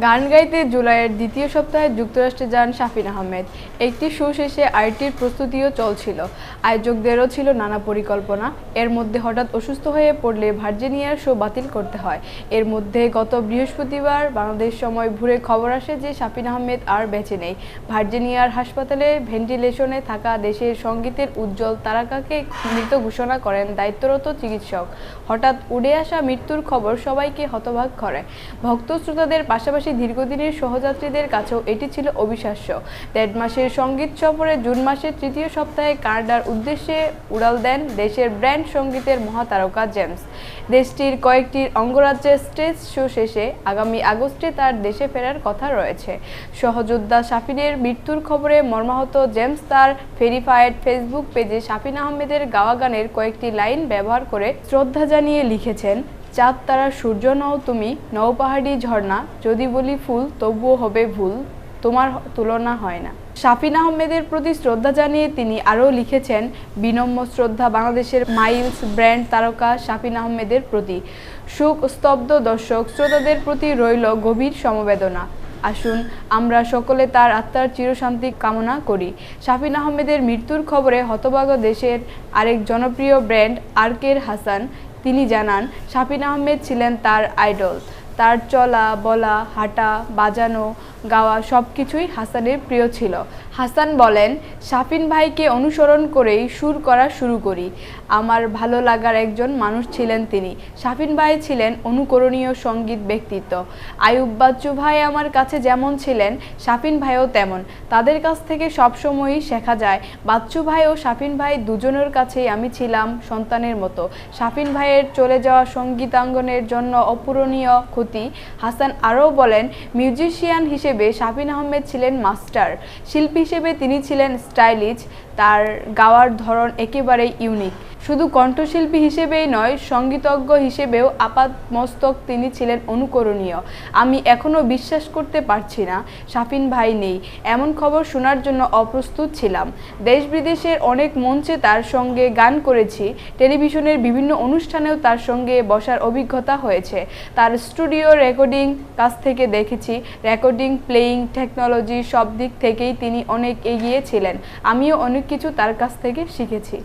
গান গাইতে জুলাইয়ের দ্বিতীয় সপ্তাহে যুক্তরাষ্ট্রে যান শাফিন আহমেদ। একটি শো শেষে আইটির প্রস্তুতিও চলছিল। আয়োজকদেরও ছিল নানা পরিকল্পনা। এর মধ্যে হঠাৎ অসুস্থ হয়ে পড়লে ভার্জিনিয়ার শো বাতিল করতে হয়। এর মধ্যে গত বৃহস্পতিবার বাংলাদেশ সময় ভোরে খবর আসে যে শাফিন আহমেদ আর বেঁচে নেই। ভার্জিনিয়ার হাসপাতালে ভেন্টিলেশনে থাকা দেশের সঙ্গীতের উজ্জ্বল তারকাকে মৃত ঘোষণা করেন দায়িত্বরত চিকিৎসক। হঠাৎ উড়ে আসা মৃত্যুর খবর সবাইকে হতবাক করে। ভক্ত শ্রোতাদের পাশাপাশি দীর্ঘদিনের সহযাত্রীদের কাছেও এটি ছিল অবিশ্বাস্য। দেড় মাসের সংগীত সফরে জুন মাসের তৃতীয় সপ্তাহে কানাডার উদ্দেশ্যে উড়াল দেন দেশের ব্র্যান্ড সঙ্গীতের মহাতারকা জেমস। দেশটির কয়েকটি অঙ্গরাজ্যের স্টেজ শো শেষে আগামী আগস্টে তার দেশে ফেরার কথা রয়েছে। সহযোদ্ধা শাফিনের মৃত্যুর খবরে মর্মাহত জেমস তার ভেরিফায়েড ফেসবুক পেজে শাফিন আহমেদের গাওয়া গানের কয়েকটি লাইন ব্যবহার করে শ্রদ্ধা জানিয়ে লিখেছেন চাঁদ, তারা, সূর্য নও তুমি নৌ পাহাড়ি ঝর্ণা, যদি বলি ফুল, তবুও হবে ভুল, তোমার তুলনা হয় না। শাফিন আহমেদের প্রতি শ্রদ্ধা জানিয়ে তিনি আরও লিখেছেন, বিনম্র শ্রদ্ধা বাংলাদেশের মাইলস ব্র্যান্ড তারকা শাফিন আহমেদের প্রতি। সুখ স্তব্ধ দর্শক, শ্রোতাদের প্রতি রইল গভীর সমবেদনা। আসুন, আমরা সকলে তার আত্মার চিরশান্তি কামনা করি। শাফিন আহমেদের মৃত্যুর খবরে হতভাগ দেশের আরেক জনপ্রিয় ব্র্যান্ড আরকের হাসান তিনি জানান শাফিন আহমেদ ছিলেন তার আইডল। তার চলা, বলা, হাঁটা, বাজানো, গাওয়া সব কিছুই হাসানের প্রিয় ছিল। হাসান বলেন, শাফিন ভাইকে অনুসরণ করেই সুর করা শুরু করি। আমার ভালো লাগার একজন মানুষ ছিলেন তিনি। শাফিন ভাই ছিলেন অনুকরণীয় সংগীত ব্যক্তিত্ব। আয়ুব বাচ্চু ভাই আমার কাছে যেমন ছিলেন, শাফিন ভাইও তেমন। তাদের কাছ থেকে সবসময়ই শেখা যায়, বাচ্চু ভাই ও শাফিন ভাই দুজনের কাছেই আমি ছিলাম সন্তানের মতো। শাফিন ভাইয়ের চলে যাওয়া সঙ্গীতাঙ্গনের জন্য অপূরণীয় ক্ষতি হাসান আরও বলেন, মিউজিশিয়ান হিসেবে শাফিন আহমেদ ছিলেন মাস্টার। শিল্পী হিসেবে তিনি ছিলেন স্টাইলিশ তার গাওয়ার ধরন একেবারেই ইউনিক শুধু কণ্ঠশিল্পী হিসেবেই নয়, সঙ্গীতজ্ঞ হিসেবেও আপাত মস্তক তিনি ছিলেন অনুকরণীয়। আমি এখনও বিশ্বাস করতে পারছি না শাফিন ভাই নেই। এমন খবর শোনার জন্য অপ্রস্তুত ছিলাম। দেশ বিদেশের অনেক মঞ্চে তার সঙ্গে গান করেছি, টেলিভিশনের বিভিন্ন অনুষ্ঠানেও তার সঙ্গে বসার অভিজ্ঞতা হয়েছে। তার স্টুডিও রেকর্ডিং কাছ থেকে দেখেছি, রেকর্ডিং, প্লেয়িং, টেকনোলজি সব দিক থেকেই তিনি অনেক এগিয়ে ছিলেন। আমিও অনেক কিছু তার কাছ থেকে শিখেছি।